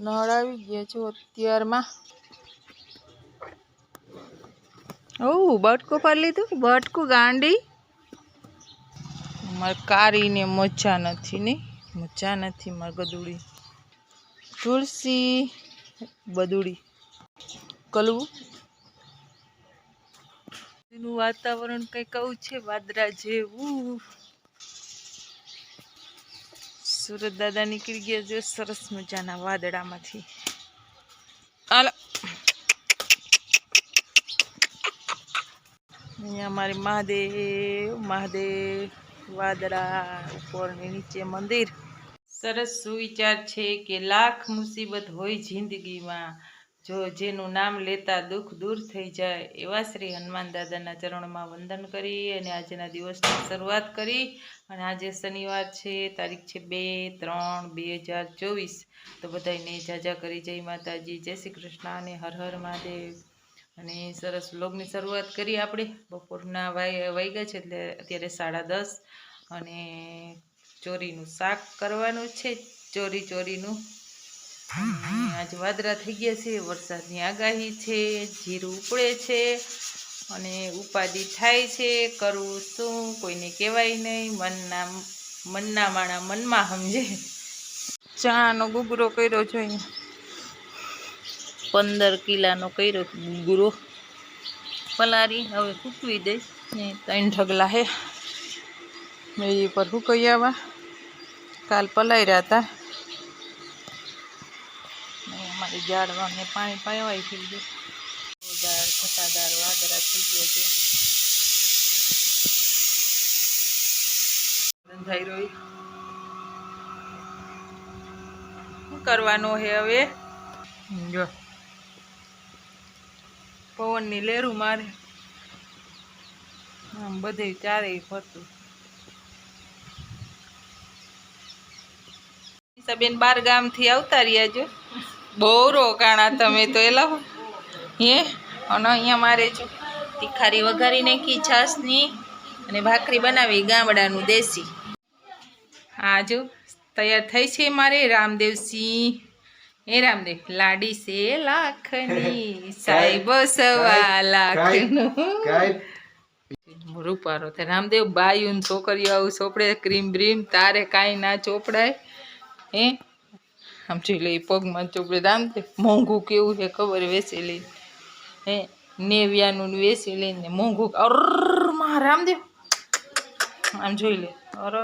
નળ આવી ગયા છો અત્યારમાં. ઓ બટકું પર લીધું? બટકું ગાંડી? મારે કારીને મજા નથી ને. મજા નથી મારે ગદુડી તુલસી બદુડી કલવું વાતાવરણ કંઈક આવું છે વાદરા જેવું. સુરત દાદા નીકળી ગયા છે સરસ મજાના વાદળામાંથી. અહીંયા મારે મહાદેવ મહાદેવ, વાદળા ઉપર ને નીચે મંદિર. સરસ સુવિચાર છે કે લાખ મુસીબત હોય જિંદગીમાં. જો જેનું નામ લેતા દુઃખ દૂર થઈ જાય, એવા શ્રી હનુમાન દાદાના ચરણમાં વંદન કરી અને આજના દિવસની શરૂઆત કરી. અને આજે શનિવાર છે, તારીખ છે બે ત્રણ બે હજાર ચોવીસ. તો બધાને જાજા કરી જય માતાજી, જય શ્રી કૃષ્ણ અને હર હર મહાદેવ. અને સરસ વ્લોગની શરૂઆત કરી આપણે. બપોરના વાય વાગ્યા છે એટલે અત્યારે સાડા દસ. અને ચોરીનું શાક કરવાનું છે, ચોરી ચોરીનું. આજે વાદળા થઈ ગયા છે, વરસાદની આગાહી છે, જીરું ઉપડે છે અને ઉપાધિ થાય છે કરવું શું કોઈને કહેવાય નહીં, મનના મનના માણા મનમાં સમજે. ચાનો ગુગરો કર્યો અહીંયા. પંદર કિલાનો કર્યો ગુગરો. પલારી હવે સૂકવી દઈશ. ને ત્રણ ઢગલા હે મેરી પર સુકાઈ આવા. કાલ પલાર્યા હતા. ને અમારી ઝાડવાને પાણી પાવાય થઈ ગયું. જોરદાર ઘટાદાર વાદરા થઈ ગયો છે. શું કરવાનું છે હવે? જો. પવનની લેરું મારે. આમ બધે ચારેય ફરતું. બેન બાર ગામથી આવતા રહ્યા છો. બહુ રોકાણા તમે તો એલા હે. અને અહીંયા મારે જો તીખારી વઘારી નાખી છાશની અને ભાખરી બનાવી ગામડાનું દેશી. આ જો તૈયાર થઈ છે મારે રામદેવસિંહ હે રામદેવ? લાડી છે લાખની સાહેબ સવા લાખનું. રૂપારો થાય રામદેવ બાયું છોકરીઓ આવું ચોપડે ક્રીમ બ્રીમ તારે કાંઈ ના ચોપડાય. હે? આમ જોઈ લઈ પગમાં ચોપડે રામદેવ મોંઘું કેવું છે ખબર વેચી લઈ હે, નેવ્યાનું વેસી લઈને મોંઘું અર મારા આમ દે આમ જોઈ લે. અર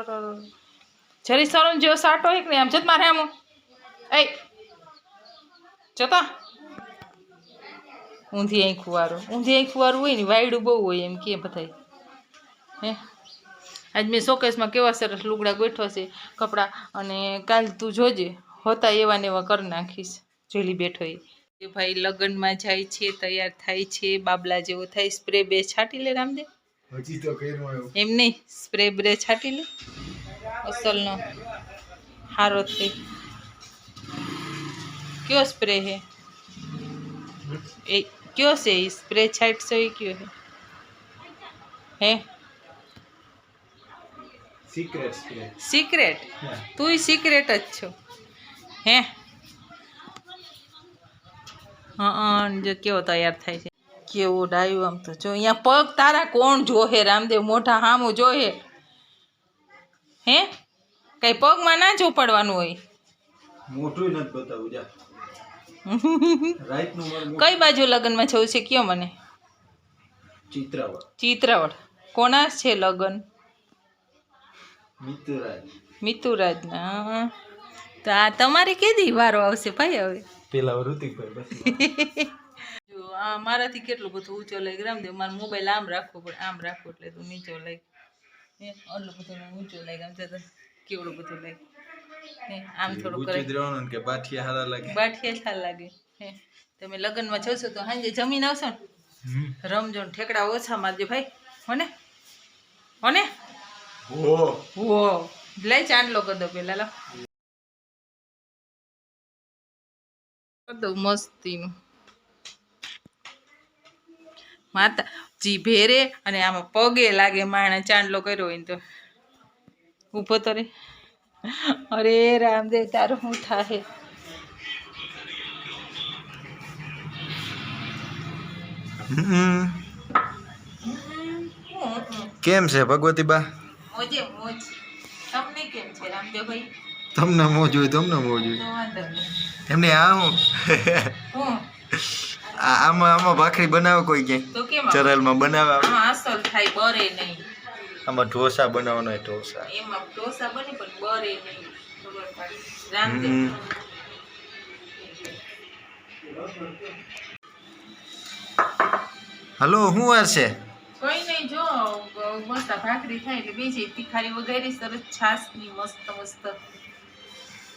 જરી સરણ જેવો સાટો એક ને આમ જત મારે આમ. એ, જતા. ઊંધી અહીં ખુવારો ઊંધી અહીં ખુવારું હોય ને, વાયડું બહુ હોય એમ કે બધાય. હે? આજ મેં શોકેસમાં કેવા સરસ લુગડા ગોઠવા છે, કપડાં. અને કાલ તું જોજે. હોતા એવા ને એવા કરી નાખીશ. જોલી બેઠો એ. ભાઈ લગ્નમાં જાય છે તૈયાર થાય છે બાબલા જેવો થાય સ્પ્રે બે છાંટી લે રામદેવ. હજી તો એમ નહીં સ્પ્રે બ્રે છાંટી લે. અસલનો હારો થઈ. કયો સ્પ્રે હે? એ કયો છે એ? સ્પ્રે છાંટશો એ કયો હે? હે? સિક્રેટ સિક્રેટ તુંય સિક્રેટ જ છો. હે? હા જો કેવો તૈયાર થાય છે. કેવો ડાયું આમ તો. જો અહીંયા પગ તારા કોણ જોહે રામદેવ? મોઢા હામું જોહે. હે? કઈ પગમાં ના ચોપડવાનું હોય? મોટું નથી બતાવું જા. કઈ બાજુ લગ્નમાં જવું છે કયો મને? ચિત્રાવળ. ચિત્રાવડ કોના છે લગ્ન? મિતુરાજ. મિતુરાજના તો આ તમારે કેદી વારો આવશે ભાઈ હવે? પેલા ઋતિકભાઈ બસ જો આ મારાથી કેટલું બધું ઊંચો લઈ રામદેવ મારો મોબાઈલ આમ રાખવો પડે આમ રાખવો એટલે તું નીચો લઈ આટલું બધું ઊંચો લઈ આમ તો કેવડું બધું લઈ આમ થોડું કરે. કે બાઠિયા સારા લાગે? બાઠિયા સારા લાગે. હે તમે લગ્નમાં જશો તો સાંજે જમીન આવશો ને? રમજો ને ઠેકડા ઓછા મારજો ભાઈ. હોને હોને ઓ ઓ લઈ ચાંદલો કરી દો પેલા લો. દઉં મસ્તીનું. માતા જીભે રે અને આમાં પગે લાગે માણે ચાંદલો કર્યો હોય તો. ઊભો તો રે. અરે રામદેવ તારું હું થાય કેમ છે ભગવતી બા મોજે મોજ. તમને કેમ છે રામદેવ ભાઈ તમને મો હોય તમને મો નહીં. એમને આ હું? હું આ- આમાં આમાં ભાખરી બનાવે કોઈ ક્યાંય? ચરલમાં બનાવે આમાં થાય બરે નહીં. આમાં ઢોસા બનાવવાનો ઢોસા. એમાં ઢોસા બને પણ બરે નહીં. હલો શું વાર છે? કોઈ નહીં જો મસ્ત ભાખરી થાય એટલે બીજી તીખારી વગેરે સરસ છાસની મસ્ત મસ્ત.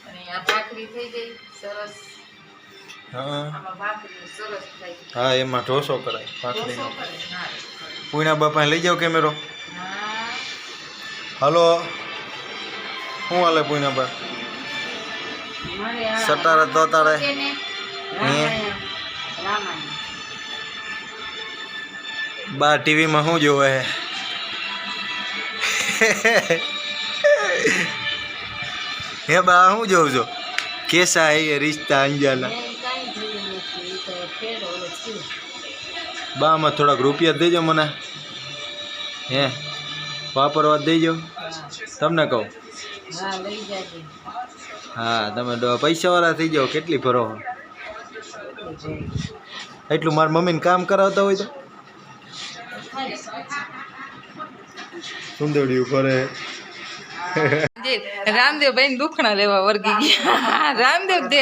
અને આ ભાખરી થઈ ગઈ સરસ. હા. એમાં ઢોસો કરાય ભાખરીનો. પૂણા બાપા લઈ જાઓ કેમેરો. હલો. શું હાલે પૂણા બા સટારે તોતારે બા ટીવીમાં શું જોવે? હે બા હું જોઉં છો? કેસા હે રિશ્તા અંજાના બા આમાં થોડાક રૂપિયા દેજો મને. હે? વાપરવા દેજો. તમને કહું. હા હા તમે પૈસાવાળા થઈ જાઓ, કેટલી ભરો? એટલું મારી મમ્મીને કામ કરાવતા હોય તો? સુંદરડી કરે રામદેવ ભાઈ દુખણા લેવા વર્ગી ગયા. રામદેવ દે.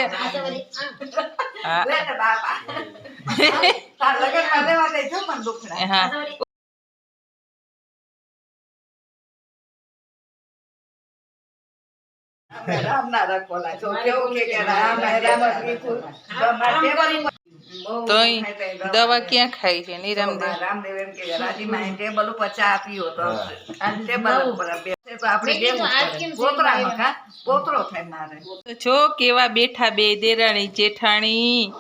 હા. હા. દવા ક્યાં ખાઈ છે ની રામદેવ રામદેવ એમ કે રાજીમાં ટેબલ ઉપર ચા પીવો તો ટેબલ ઉપર જો કેવા બેઠા બે દેરાણી જેઠાણી.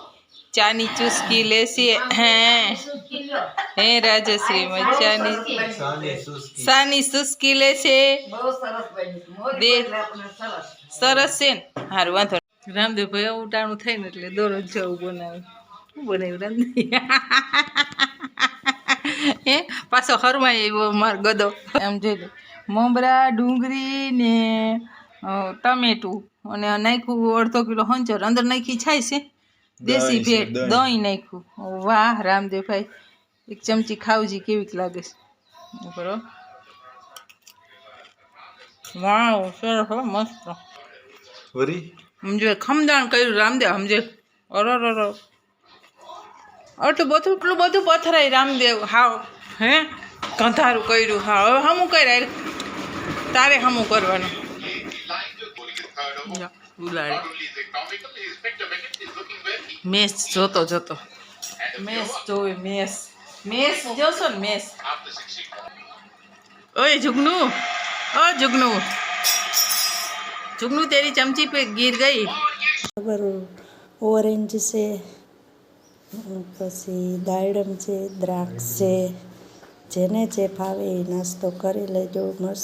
ચાની ચુસ્કી લેશે. હે. હે રાજશ્રી મજાની. સાની ચુસ્કી. લેશે. સરસ બન્યું મોજ દે. એટલે આપણે સરસ સરસ છે ને? હારું વાંધો નહીં. રામદેવ ભાઈ ઉટાણું થાય ને એટલે દરરોજ જવું બનાવે. શું બનાવ્યું રામદેવ? હે? પાછો હરમાય એવો મારો ગદો. એમ જોઈ લે. મમરા ડુંગળી ને ટમેટું અને નાખ્યું અડધો કિલો હંચર. અંદર નાખી છાય છે. દેશી ભેટ દહીં. નાખ્યું. વાહ રામદેવભાઈ. એક ચમચી ખાવજી કેવીક લાગે છે. કરો વાવ સરસ મસ્ત. વરી? સમજો ખમદાણ કર્યું રામદેવ સમજે અરર આટલું બધું એટલું બધું પથરાય રામદેવ. હા હે? કંધારું કર્યું હા હવે હમું કર્યા તારે હમું કરવાનું. મેસ જોતો જોતો. મેસ જોવે મેસ. મેસ જોશો ને મેસ. ઓ જુગનું. ઓ જુગનું. જુગનું તેરી ચમચી પે ગીર ગઈ. ઓરેન્જ છે પછી દાડમ છે દ્રાક્ષ છે જેને જે ફાવે એ નાસ્તો કરી લેજો મસ્ત